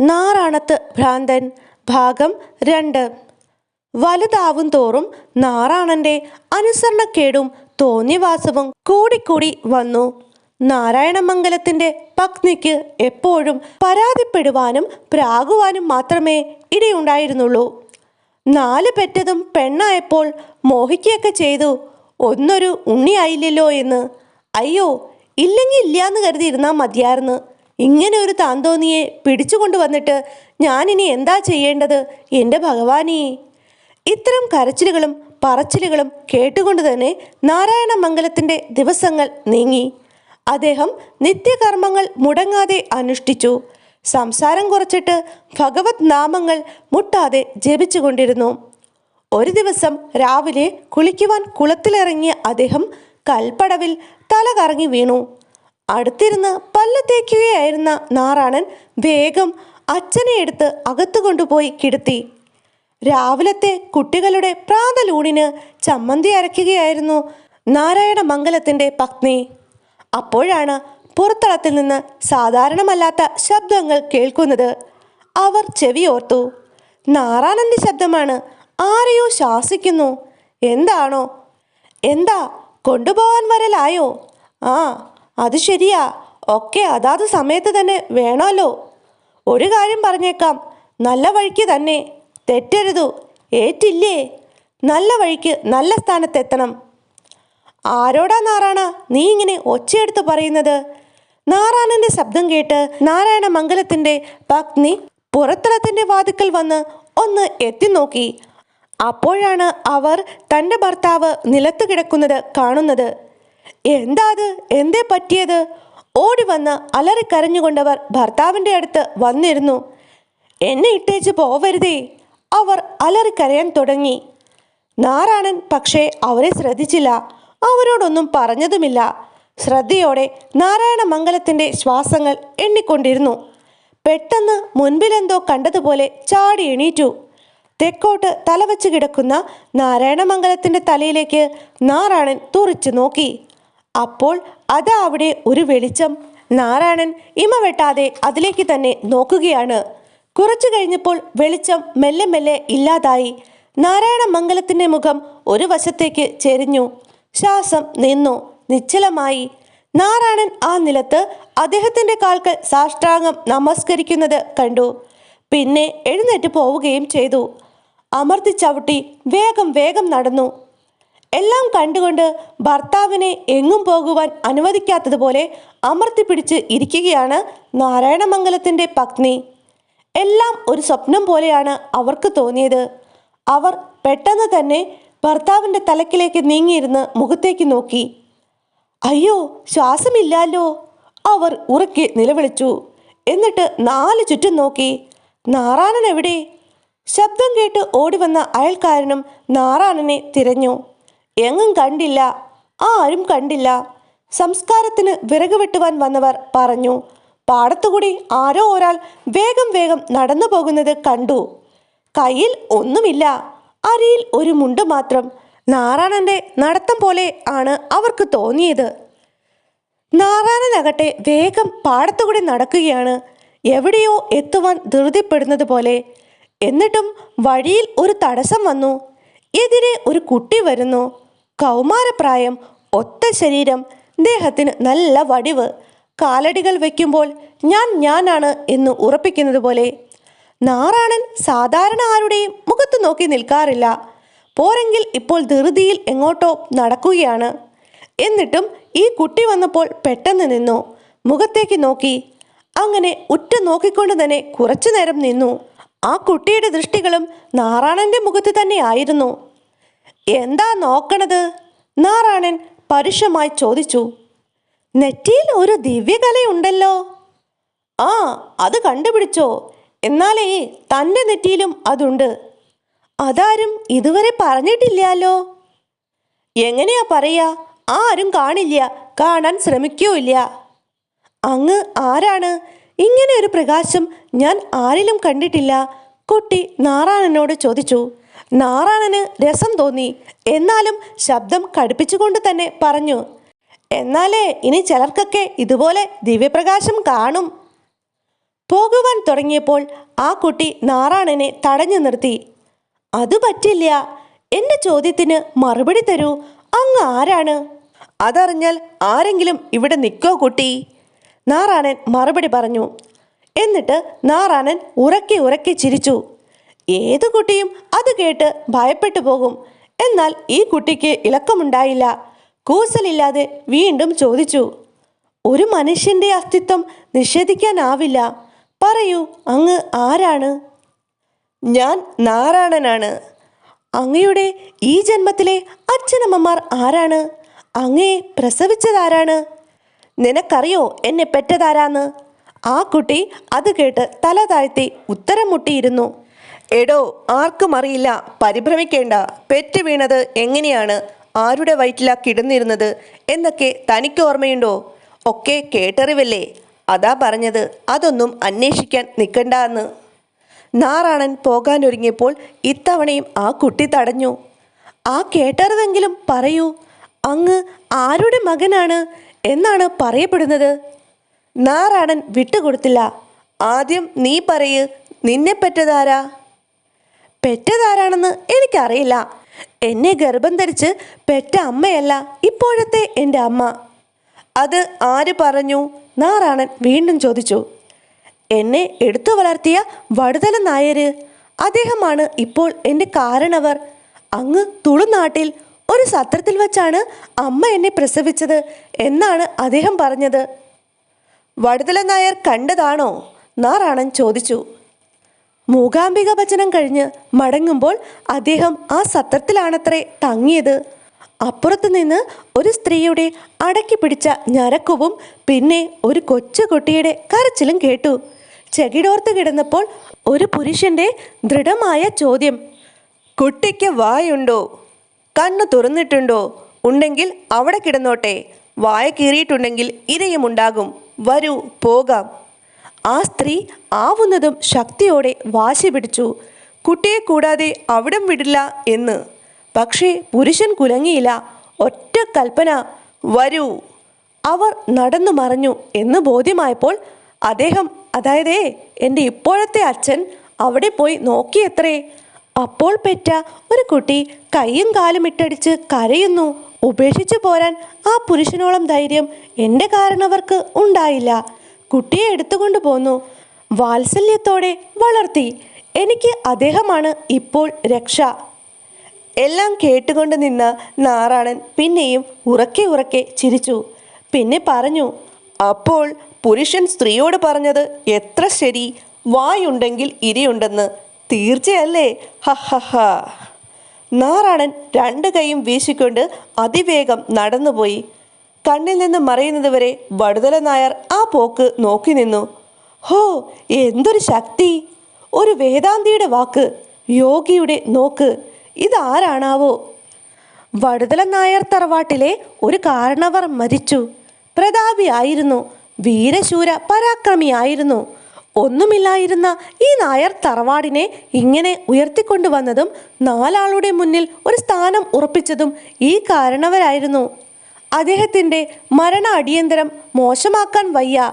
നാറാണത്ത് ഭ്രാന്തൻ ഭാഗം രണ്ട്. വലുതാവും തോറും നാറാണന്റെ അനുസരണക്കേടും തോന്നിവാസവും കൂടിക്കൂടി വന്നു. നാരായണമംഗലത്തിന്റെ പത്നിക്ക് എപ്പോഴും പരാതിപ്പെടുവാനും പ്രാകുവാനും മാത്രമേ ഇടയുണ്ടായിരുന്നുള്ളൂ. നാല് പെറ്റതും പെണ്ണായപ്പോൾ മോഹിക്കുകയൊക്കെ ചെയ്തു. ഒന്നൊരു ഉണ്ണിയായില്ലല്ലോ എന്ന്. അയ്യോ ഇല്ലെങ്കിൽ ഇല്ലാന്ന് കരുതിയിരുന്നാൽ മതിയായിരുന്നു. ഇങ്ങനെ ഒരു താന്തോന്നിയെ പിടിച്ചുകൊണ്ടു വന്നിട്ട് ഞാനിനി എന്താ ചെയ്യേണ്ടത്? എന്റെ ഭഗവാനേ. ഇത്തരം കരച്ചിലുകളും പറച്ചിലുകളും കേട്ടുകൊണ്ട് തന്നെ നാരായണ മംഗലത്തിന്റെ ദിവസങ്ങൾ നീങ്ങി. അദ്ദേഹം നിത്യകർമ്മങ്ങൾ മുടങ്ങാതെ അനുഷ്ഠിച്ചു. സംസാരം കുറച്ചിട്ട് ഭഗവത് നാമങ്ങൾ മുട്ടാതെ ജപിച്ചുകൊണ്ടിരുന്നു ഒരു ദിവസം രാവിലെ കുളിക്കുവാൻ കുളത്തിലിറങ്ങിയ അദ്ദേഹം കൽപ്പടവിൽ തല കറങ്ങി വീണു. അടുത്തിരുന്ന് പല്ല് തേക്കുകയായിരുന്ന നാറാണൻ വേഗം അച്ഛനെ എടുത്ത് അകത്തു കൊണ്ടുപോയി കിടത്തി. രാവിലത്തെ കുട്ടികളുടെ പ്രാതലൂണിന് ചമ്മന്തി അരയ്ക്കുകയായിരുന്നു നാരായണ മംഗലത്തിന്റെ പത്നി. അപ്പോഴാണ് പുറത്തളത്തിൽ നിന്ന് സാധാരണമല്ലാത്ത ശബ്ദങ്ങൾ കേൾക്കുന്നത്. അവർ ചെവിയോർത്തു നാറാണന്റെ ശബ്ദമാണ്. ആരെയോ ശാസിക്കുന്നു. എന്താണോ? എന്താ? കൊണ്ടുപോകാൻ വരലായോ? ആ അത് ശരിയാ. ഒക്കെ അതാത് സമയത്ത് തന്നെ വേണമല്ലോ ഒരു കാര്യം പറഞ്ഞേക്കാം. നല്ല വഴിക്ക് തന്നെ. തെറ്റരുതു. ഏറ്റില്ലേ? നല്ല വഴിക്ക് നല്ല സ്ഥാനത്തെത്തണം. ആരോടാ നാറാണ? നീ ഇങ്ങനെ ഒച്ചയെടുത്ത് പറയുന്നത്? നാറാണന്റെ ശബ്ദം കേട്ട് നാരായണ മംഗലത്തിന്റെ പത്നി പുറത്തളത്തിന്റെ വാതിക്കൽ വന്ന് ഒന്ന് എത്തി നോക്കി അപ്പോഴാണ് അവർ തന്റെ ഭർത്താവ് നിലത്ത് കിടക്കുന്നത് കാണുന്നത്. എന്താ അത് എന്തേ പറ്റിയത്? ഓടി വന്ന് അലറിക്കരഞ്ഞുകൊണ്ടവർ ഭർത്താവിന്റെ അടുത്ത് വന്നിരുന്നു. എന്നെ ഇട്ടേച്ച് പോവരുതേ. അവർ അലറിക്കരയാൻ തുടങ്ങി. നാരായണൻ പക്ഷേ അവരെ ശ്രദ്ധിച്ചില്ല. അവരോടൊന്നും പറഞ്ഞതുമില്ല. ശ്രദ്ധയോടെ നാരായണ മംഗലത്തിന്റെ ശ്വാസങ്ങൾ എണ്ണിക്കൊണ്ടിരുന്നു. പെട്ടെന്ന് മുൻപിലെന്തോ കണ്ടതുപോലെ ചാടി എണീറ്റു. തെക്കോട്ട് തലവച്ച് കിടക്കുന്ന നാരായണമംഗലത്തിന്റെ തലയിലേക്ക് നാരായണൻ തുറിച്ചു നോക്കി. അപ്പോൾ അതാ അവിടെ ഒരു വെളിച്ചം. നാരായണൻ ഇമ വെട്ടാതെ അതിലേക്ക് തന്നെ നോക്കുകയാണ്. കുറച്ചു കഴിഞ്ഞപ്പോൾ വെളിച്ചം മെല്ലെ മെല്ലെ ഇല്ലാതായി. നാരായണ മംഗലത്തിന്റെ മുഖം ഒരു വശത്തേക്ക് ചെരിഞ്ഞു. ശ്വാസം നിന്നു. നിശ്ചലമായി. നാരായണൻ ആ നിലത്ത് അദ്ദേഹത്തിന്റെ കാൽക്കൽ സാഷ്ടാംഗം നമസ്കരിക്കുന്നത് കണ്ടു. പിന്നെ എഴുന്നേറ്റ് പോവുകയും ചെയ്തു. അമർത്തി ചവിട്ടി വേഗം വേഗം നടന്നു. എല്ലാം കണ്ടുകൊണ്ട് ഭർത്താവിനെ എങ്ങും പോകുവാൻ അനുവദിക്കാത്തതുപോലെ അമർത്തി പിടിച്ച് ഇരിക്കുകയാണ് നാരായണമംഗലത്തിന്റെ പത്നി. എല്ലാം ഒരു സ്വപ്നം പോലെയാണ് അവർക്ക് തോന്നിയത്. അവർ പെട്ടെന്ന് തന്നെ ഭർത്താവിന്റെ തലക്കിലേക്ക് നീങ്ങിയിരുന്ന് മുഖത്തേക്ക് നോക്കി. അയ്യോ ശ്വാസമില്ലല്ലോ അവർ ഉറക്കെ നിലവിളിച്ചു. എന്നിട്ട് നാല് ചുറ്റും നോക്കി. നാറാണൻ എവിടെ? ശബ്ദം കേട്ട് ഓടിവന്ന അയൽക്കാരനും നാറാണനെ തിരഞ്ഞു. എങ്ങും കണ്ടില്ല ആരും കണ്ടില്ല. സംസ്കാരത്തിന് വിറക് വെട്ടുവാൻ വന്നവർ പറഞ്ഞു പാടത്തുകൂടി ആരോ ഒരാൾ വേഗം വേഗം നടന്നു പോകുന്നത് കണ്ടു. കയ്യിൽ ഒന്നുമില്ല അരിയിൽ ഒരു മുണ്ട് മാത്രം. നാറാണന്റെ നടത്തം പോലെ ആണ് അവർക്ക് തോന്നിയത്. നാറാണനാകട്ടെ വേഗം പാടത്തുകൂടി നടക്കുകയാണ്. എവിടെയോ എത്തുവാൻ ധൃതിപ്പെടുന്നത് പോലെ. എന്നിട്ടും വഴിയിൽ ഒരു തടസ്സം വന്നു. എതിരെ ഒരു കുട്ടി വരുന്നു. കൗമാരപ്രായം ഒത്ത ശരീരം ദേഹത്തിന് നല്ല വടിവ് കാലടികൾ വയ്ക്കുമ്പോൾ ഞാൻ ഞാനാണ് എന്ന് ഉറപ്പിക്കുന്നത് പോലെ നാറാണൻ സാധാരണ ആരുടെയും മുഖത്ത് നോക്കി നിൽക്കാറില്ല. പോരെങ്കിൽ ഇപ്പോൾ ധൃതിയിൽ എങ്ങോട്ടോ നടക്കുകയാണ്. എന്നിട്ടും ഈ കുട്ടി വന്നപ്പോൾ പെട്ടെന്ന് നിന്നു. മുഖത്തേക്ക് നോക്കി. അങ്ങനെ ഉറ്റ നോക്കിക്കൊണ്ട് തന്നെ കുറച്ചു നേരം നിന്നു. ആ കുട്ടിയുടെ ദൃഷ്ടികളും നാറാണന്റെ മുഖത്ത് തന്നെ ആയിരുന്നു. എന്താ നോക്കണത്? നാരായണൻ പരുഷമായി ചോദിച്ചു. നെറ്റിയിൽ ഒരു ദിവ്യകലയുണ്ടല്ലോ. ആ അത് കണ്ടുപിടിച്ചോ. എന്നാലേ തന്റെ നെറ്റിയിലും അതുണ്ട്. അതാരും ഇതുവരെ പറഞ്ഞിട്ടില്ലല്ലോ. എങ്ങനെയാ പറയാ ആരും കാണില്ല. കാണാൻ ശ്രമിക്കൂല്ല അങ്ങ് ആരാണ്? ഇങ്ങനെ ഒരു പ്രകാശം ഞാൻ ആരിലും കണ്ടിട്ടില്ല. കുട്ടി നാരായണനോട് ചോദിച്ചു. നാറാണന് രസം തോന്നി. എന്നാലും ശബ്ദം കടുപ്പിച്ചുകൊണ്ട് തന്നെ പറഞ്ഞു എന്നാലേ ഇനി ചിലർക്കൊക്കെ ഇതുപോലെ ദിവ്യപ്രകാശം കാണും. പോകുവാൻ തുടങ്ങിയപ്പോൾ ആ കുട്ടി നാറാണനെ തടഞ്ഞു നിർത്തി. അത് പറ്റില്ല. എന്റെ ചോദ്യത്തിന് മറുപടി തരൂ. അങ്ങ് ആരാണ്? അതറിഞ്ഞാൽ ആരെങ്കിലും ഇവിടെ നിൽക്കോ കുട്ടി. നാറാണൻ മറുപടി പറഞ്ഞു. എന്നിട്ട് നാറാണൻ ഉറക്കി ഉറക്കി ചിരിച്ചു. ഏതു കുട്ടിയും അത് കേട്ട് ഭയപ്പെട്ടു പോകും. എന്നാൽ ഈ കുട്ടിക്ക് ഇളക്കമുണ്ടായില്ല. കൂസലില്ലാതെ വീണ്ടും ചോദിച്ചു ഒരു മനുഷ്യന്റെ അസ്തിത്വം നിഷേധിക്കാനാവില്ല. പറയൂ അങ്ങ് ആരാണ്? ഞാൻ നാരായണനാണ് അങ്ങയുടെ ഈ ജന്മത്തിലെ അച്ഛനമ്മമാർ ആരാണ്? അങ്ങയെ പ്രസവിച്ചതാരാണ്? നിനക്കറിയോ എന്നെ പെറ്റതാരാന്ന്? ആ കുട്ടി അത് കേട്ട് തല താഴ്ത്തി ഉത്തരം മുട്ടിയിരുന്നു. എടോ ആർക്കും അറിയില്ല. പരിഭ്രമിക്കേണ്ട. പെറ്റ് വീണത് എങ്ങനെയാണ്? ആരുടെ വയറ്റിലാ കിടന്നിരുന്നത്? എന്നൊക്കെ തനിക്ക് ഓർമ്മയുണ്ടോ? ഒക്കെ കേട്ടറിവല്ലേ? അതാ പറഞ്ഞത്. അതൊന്നും അന്വേഷിക്കാൻ നിൽക്കണ്ട എന്ന്. നാറാണൻ പോകാനൊരുങ്ങിയപ്പോൾ ഇത്തവണയും ആ കുട്ടി തടഞ്ഞു. ആ കേട്ടറിവെങ്കിലും പറയൂ. അങ്ങ് ആരുടെ മകനാണ് എന്നാണ് പറയപ്പെടുന്നത്. നാറാണൻ വിട്ടുകൊടുത്തില്ല. ആദ്യം നീ പറയ്. നിന്നെ പെറ്റതാരാ പെറ്റതാരാണെന്ന് എനിക്കറിയില്ല. എന്നെ ഗർഭം ധരിച്ച് പെറ്റ അമ്മയല്ല ഇപ്പോഴത്തെ എന്റെ അമ്മ. അത് ആര് പറഞ്ഞു? നാറാണൻ വീണ്ടും ചോദിച്ചു. എന്നെ എടുത്തു വളർത്തിയ വടുതല നായര്. അദ്ദേഹമാണ് ഇപ്പോൾ എന്റെ കാരണവർ. അങ്ങ് തുളുനാട്ടിൽ ഒരു സത്രത്തിൽ വച്ചാണ് അമ്മ എന്നെ പ്രസവിച്ചത് എന്നാണ് അദ്ദേഹം പറഞ്ഞത്. വടുതല നായർ കണ്ടതാണോ? നാറാണൻ ചോദിച്ചു. മൂകാംബിക വചനം കഴിഞ്ഞ് മടങ്ങുമ്പോൾ അദ്ദേഹം ആ സത്രത്തിലാണത്രേ തങ്ങിയത്. അപ്പുറത്തു നിന്ന് ഒരു സ്ത്രീയുടെ അടക്കി പിടിച്ച ഞരക്കവും പിന്നെ ഒരു കൊച്ചുകുട്ടിയുടെ കരച്ചിലും കേട്ടു. ചെകിടോർത്ത് കിടന്നപ്പോൾ ഒരു പുരുഷന്റെ ദൃഢമായ ചോദ്യം. കുട്ടിക്ക് വായുണ്ടോ? കണ്ണു തുറന്നിട്ടുണ്ടോ? ഉണ്ടെങ്കിൽ അവിടെ കിടന്നോട്ടെ. വായ കീറിയിട്ടുണ്ടെങ്കിൽ ഇരയുമുണ്ടാകും. വരൂ പോകാം. ആ സ്ത്രീ ആവുന്നതും ശക്തിയോടെ വാശി പിടിച്ചു. കുട്ടിയെ കൂടാതെ അവിടം വിടില്ല എന്ന്. പക്ഷേ പുരുഷൻ കുലങ്ങിയില്ല. ഒറ്റ കൽപ്പന വരൂ. അവർ നടന്നു മറഞ്ഞു എന്ന് ബോധ്യമായപ്പോൾ അദ്ദേഹം അതായത് എന്റെ ഇപ്പോഴത്തെ അച്ഛൻ അവിടെ പോയി നോക്കിയത്രേ. അപ്പോൾ പെറ്റ ഒരു കുട്ടി കൈയും കാലും ഇട്ടടിച്ച് കരയുന്നു. ഉപേക്ഷിച്ചു പോരാൻ ആ പുരുഷനോളം ധൈര്യം എന്റെ കാരണവർക്ക് ഉണ്ടായില്ല. കുട്ടിയെ എടുത്തുകൊണ്ടു പോന്നു. വാത്സല്യത്തോടെ വളർത്തി. എനിക്ക് അദ്ദേഹമാണ് ഇപ്പോൾ രക്ഷ. എല്ലാം കേട്ടുകൊണ്ട് നിന്ന നാറാണൻ പിന്നെയും ഉറക്കെ ഉറക്കെ ചിരിച്ചു. പിന്നെ പറഞ്ഞു അപ്പോൾ പുരുഷൻ സ്ത്രീയോട് പറഞ്ഞത് എത്ര ശരി. വായുണ്ടെങ്കിൽ ഇരിയുണ്ടെന്ന്. തീർച്ചയല്ലേ? ഹ ഹ ഹ. നാറാണൻ രണ്ട് കൈയും വീശിക്കൊണ്ട് അതിവേഗം നടന്നുപോയി. കണ്ണിൽ നിന്ന് മറയുന്നതുവരെ വടുതല നായർ ആ പോക്ക് നോക്കി നിന്നു. ഹോ എന്തൊരു ശക്തി. ഒരു വേദാന്തിയുടെ വാക്ക് യോഗിയുടെ നോക്ക് ഇതാരാണാവോ? വടുതല നായർ തറവാട്ടിലെ ഒരു കാരണവർ മരിച്ചു. പ്രതാപിയായിരുന്നു വീരശൂര പരാക്രമിയായിരുന്നു ഒന്നുമില്ലായിരുന്ന ഈ നായർ തറവാടിനെ ഇങ്ങനെ ഉയർത്തിക്കൊണ്ടുവന്നതും നാലാളുടെ മുന്നിൽ ഒരു സ്ഥാനം ഉറപ്പിച്ചതും ഈ കാരണവരായിരുന്നു. അദ്ദേഹത്തിന്റെ മരണ അടിയന്തരം മോശമാക്കാൻ വയ്യ.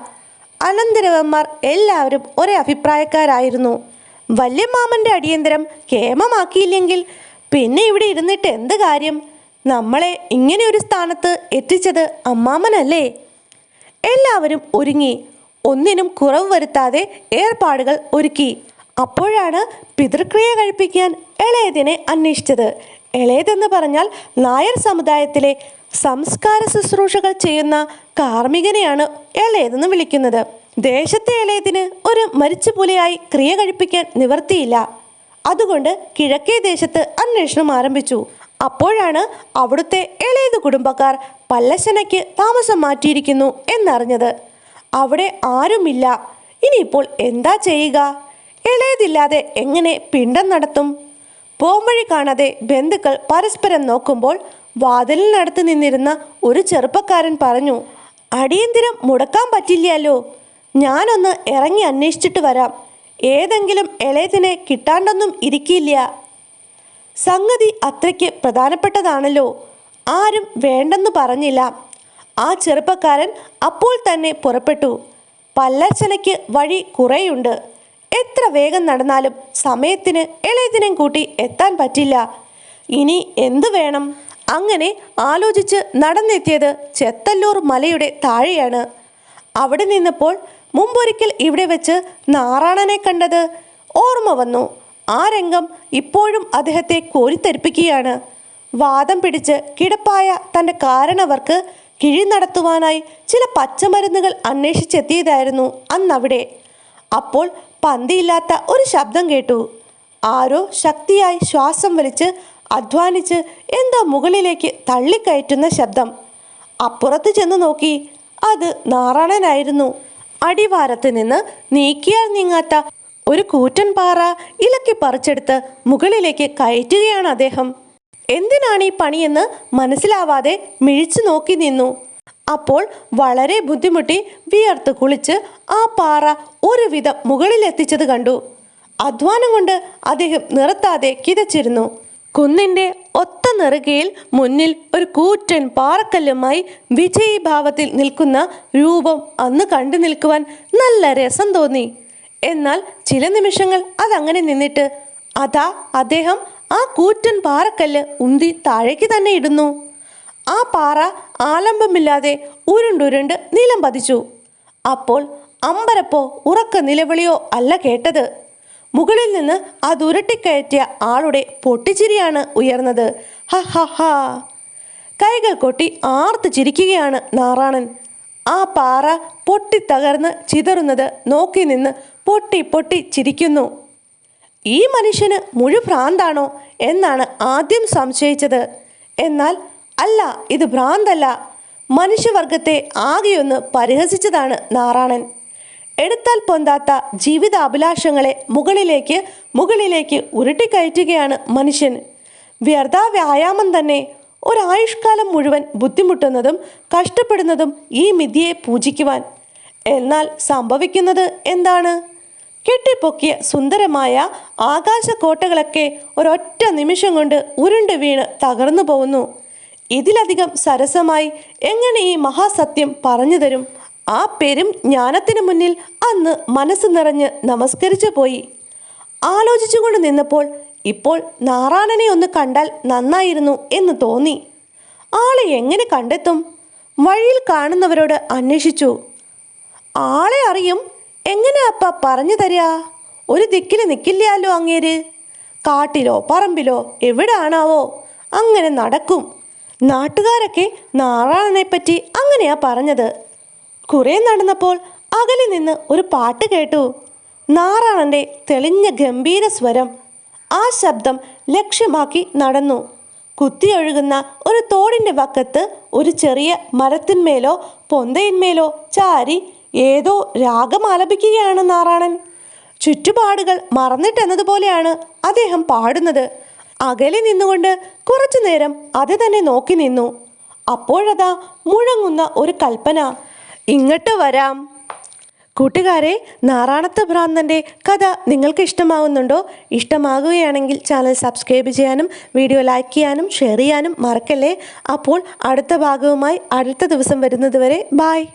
അനന്തരവന്മാർ എല്ലാവരും ഒരേ അഭിപ്രായക്കാരായിരുന്നു. വല്യമാമന്റെ അടിയന്തരം കേമമാക്കിയില്ലെങ്കിൽ പിന്നെ ഇവിടെ ഇരുന്നിട്ട് എന്ത് കാര്യം? നമ്മളെ ഇങ്ങനെ ഒരു സ്ഥാനത്ത് എത്തിച്ചത് അമ്മാമനല്ലേ? എല്ലാവരും ഒരുങ്ങി. ഒന്നിനും കുറവ് വരുത്താതെ ഏർപ്പാടുകൾ ഒരുക്കി. അപ്പോഴാണ് പിതൃക്രിയ കഴിപ്പിക്കാൻ ഇളയതിനെ അന്വേഷിച്ചത്. ഇളയതെന്ന് പറഞ്ഞാൽ നായർ സമുദായത്തിലെ സംസ്കാര ശുശ്രൂഷകൾ ചെയ്യുന്ന കാർമ്മികനെയാണ് എളയതെന്ന് വിളിക്കുന്നത്. ദേശത്തെ എളയത്തിന് ഒരു മരിച്ചുപുലിയായി ക്രിയ കഴിപ്പിക്കാൻ നിവർത്തിയില്ല അതുകൊണ്ട് കിഴക്കേ ദേശത്ത് അന്വേഷണം ആരംഭിച്ചു. അപ്പോഴാണ് അവിടുത്തെ ഇളയത് കുടുംബക്കാർ പല്ലശനയ്ക്ക് താമസം മാറ്റിയിരിക്കുന്നു എന്നറിഞ്ഞത്. അവിടെ ആരുമില്ല. ഇനിയിപ്പോൾ എന്താ ചെയ്യുക? ഇളയതില്ലാതെ എങ്ങനെ പിണ്ടം നടത്തും? പോംവഴി കാണാതെ ബന്ധുക്കൾ പരസ്പരം നോക്കുമ്പോൾ വാതിലിനടുത്ത് നിന്നിരുന്ന ഒരു ചെറുപ്പക്കാരൻ പറഞ്ഞു അടിയന്തിരം മുടക്കാൻ പറ്റില്ലല്ലോ. ഞാനൊന്ന് ഇറങ്ങി അന്വേഷിച്ചിട്ട് വരാം. ഏതെങ്കിലും ഇളയതിനെ കിട്ടാണ്ടൊന്നും ഇരിക്കില്ല. സംഗതി അത്രയ്ക്ക് പ്രധാനപ്പെട്ടതാണല്ലോ. ആരും വേണ്ടെന്ന് പറഞ്ഞില്ല. ആ ചെറുപ്പക്കാരൻ അപ്പോൾ തന്നെ പുറപ്പെട്ടു. പല്ലർച്ചനയ്ക്ക് വഴി കുറേയുണ്ട്. എത്ര വേഗം നടന്നാലും സമയത്തിന് ഇളയതിനെയും കൂട്ടി എത്താൻ പറ്റില്ല. ഇനി എന്തു വേണം? അങ്ങനെ ആലോചിച്ച് നടന്നെത്തിയത് ചെത്തല്ലൂർ മലയുടെ താഴെയാണ്. അവിടെ നിന്നപ്പോൾ മുമ്പൊരിക്കൽ ഇവിടെ വെച്ച് നാറാണനെ കണ്ടത്. ഓർമ്മ വന്നു. ആ രംഗം ഇപ്പോഴും അദ്ദേഹത്തെ കോരിത്തരിപ്പിക്കുകയാണ് വാദം പിടിച്ച് കിടപ്പായ തന്റെ കാരണവർക്ക് കിഴി നടത്തുവാനായി ചില പച്ചമരുന്നുകൾ അന്വേഷിച്ചെത്തിയതായിരുന്നു അന്നവിടെ. അപ്പോൾ പന്തിയില്ലാത്ത ഒരു ശബ്ദം കേട്ടു. ആരോ ശക്തിയായി ശ്വാസം വലിച്ച് അധ്വാനിച്ച് എന്തോ മുകളിലേക്ക് തള്ളിക്കയറ്റുന്ന ശബ്ദം. അപ്പുറത്ത് ചെന്ന് നോക്കി അത് നാറാണനായിരുന്നു. അടിവാരത്ത് നിന്ന് നീക്കിയാൽ നീങ്ങാത്ത ഒരു കൂറ്റൻ പാറ ഇലക്കി പറിച്ചെടുത്ത് മുകളിലേക്ക് കയറ്റുകയാണ് അദ്ദേഹം. എന്തിനാണ് ഈ പണിയെന്ന് മനസ്സിലാവാതെ മിഴിച്ചു നോക്കി നിന്നു. അപ്പോൾ വളരെ ബുദ്ധിമുട്ടി വിയർത്ത് കുളിച്ച് ആ പാറ ഒരുവിധം മുകളിലെത്തിച്ചത് കണ്ടു. അധ്വാനം കൊണ്ട് അദ്ദേഹം നിർത്താതെ കിതച്ചിരുന്നു. കുന്നിന്റെ ഒത്ത നെറുകയിൽ മുന്നിൽ ഒരു കൂറ്റൻ പാറക്കല്ലുമായി വിജയീഭാവത്തിൽ നിൽക്കുന്ന രൂപം അന്ന് കണ്ടു നിൽക്കുവാൻ നല്ല രസം തോന്നി. എന്നാൽ ചില നിമിഷങ്ങൾ അതങ്ങനെ നിന്നിട്ട് അതാ അദ്ദേഹം ആ കൂറ്റൻ പാറക്കല്ല് ഉന്തി താഴേക്ക് തന്നെ ഇടുന്നു. ആ പാറ ആലംബമില്ലാതെ ഉരുണ്ടുരുണ്ട് നിലം പതിച്ചു. അപ്പോൾ അമ്പരപ്പോ ഉറക്ക നിലവിളിയോ അല്ല കേട്ടത്. മുകളിൽ നിന്ന് അതുരുട്ടിക്കയറ്റിയ ആളുടെ പൊട്ടിച്ചിരിയാണ് ഉയർന്നത്. ഹ ഹ ഹ. കൈകൾ കൊട്ടി ആർത്ത് ചിരിക്കുകയാണ് നാറാണൻ. ആ പാറ പൊട്ടിത്തകർന്ന് ചിതറുന്നത് നോക്കി നിന്ന് പൊട്ടി പൊട്ടി ചിരിക്കുന്നു. ഈ മനുഷ്യന് മുഴുഭ്രാന്താണോ എന്നാണ് ആദ്യം സംശയിച്ചത്. എന്നാൽ അല്ല ഇത് ഭ്രാന്തല്ല. മനുഷ്യവർഗത്തെ ആകെയൊന്ന് പരിഹസിച്ചതാണ് നാറാണൻ. എടുത്താൽ പൊന്താത്ത ജീവിത അഭിലാഷങ്ങളെ മുകളിലേക്ക് മുകളിലേക്ക് ഉരുട്ടിക്കയറ്റുകയാണ് മനുഷ്യൻ. വ്യർത്ഥ വ്യായാമം തന്നെ ഒരായുഷ്കാലം മുഴുവൻ ബുദ്ധിമുട്ടുന്നതും കഷ്ടപ്പെടുന്നതും ഈ മിഥ്യയെ പൂജിക്കുവാൻ. എന്നാൽ സംഭവിക്കുന്നത് എന്താണ്? കെട്ടിപ്പൊക്കിയ സുന്ദരമായ ആകാശ ആകാശക്കോട്ടകളൊക്കെ ഒരൊറ്റ നിമിഷം കൊണ്ട് ഉരുണ്ട് വീണ് തകർന്നു പോകുന്നു. ഇതിലധികം സരസമായി എങ്ങനെ ഈ മഹാസത്യം പറഞ്ഞു തരും? ആ പെരും ജ്ഞാനത്തിന് മുന്നിൽ അന്ന് മനസ്സ് നിറഞ്ഞ് നമസ്കരിച്ചു പോയി. ആലോചിച്ചുകൊണ്ട് നിന്നപ്പോൾ ഇപ്പോൾ നാറാണനെ ഒന്ന് കണ്ടാൽ നന്നായിരുന്നു എന്ന് തോന്നി. ആളെ എങ്ങനെ കണ്ടെത്തും? വഴിയിൽ കാണുന്നവരോട് അന്വേഷിച്ചു. ആളെ അറിയും എങ്ങനെ അപ്പ പറഞ്ഞു തരാ? ഒരു ദിക്കിൽ നിൽക്കില്ലല്ലോ അങ്ങേര്? കാട്ടിലോ പറമ്പിലോ എവിടാണാവോ? അങ്ങനെ നടക്കും. നാട്ടുകാരൊക്കെ നാറാണനെ പറ്റി അങ്ങനെയാ പറഞ്ഞത്. കുറെ നടന്നപ്പോൾ അകലെ നിന്ന് ഒരു പാട്ട് കേട്ടു. നാറാണന്റെ തെളിഞ്ഞ ഗംഭീര സ്വരം ആ ശബ്ദം ലക്ഷ്യമാക്കി നടന്നു. കുത്തിയൊഴുകുന്ന ഒരു തോടിന്റെ വക്കത്ത് ഒരു ചെറിയ മരത്തിന്മേലോ പൊന്തയിന്മേലോ ചാരി ഏതോ രാഗം ആലപിക്കുകയാണ് നാറാണൻ. ചുറ്റുപാടുകൾ മറന്നിട്ടെന്നതുപോലെയാണ് അദ്ദേഹം പാടുന്നത്. അകലെ നിന്നുകൊണ്ട് കുറച്ചു നേരം അത് തന്നെ നോക്കി നിന്നു. അപ്പോഴതാ മുഴങ്ങുന്ന ഒരു കൽപ്പന. ഇങ്ങോട്ട് വരാം. കൂട്ടുകാരെ നാറാണത്ത് ഭ്രാന്തന്റെ കഥ നിങ്ങൾക്ക് ഇഷ്ടമാവുന്നുണ്ടോ? ഇഷ്ടമാകുകയാണെങ്കിൽ ചാനൽ സബ്സ്ക്രൈബ് ചെയ്യാനും വീഡിയോ ലൈക്ക് ചെയ്യാനും ഷെയർ ചെയ്യാനും മറക്കല്ലേ? അപ്പോൾ അടുത്ത ഭാഗവുമായി അടുത്ത ദിവസം വരുന്നതുവരെ ബായ്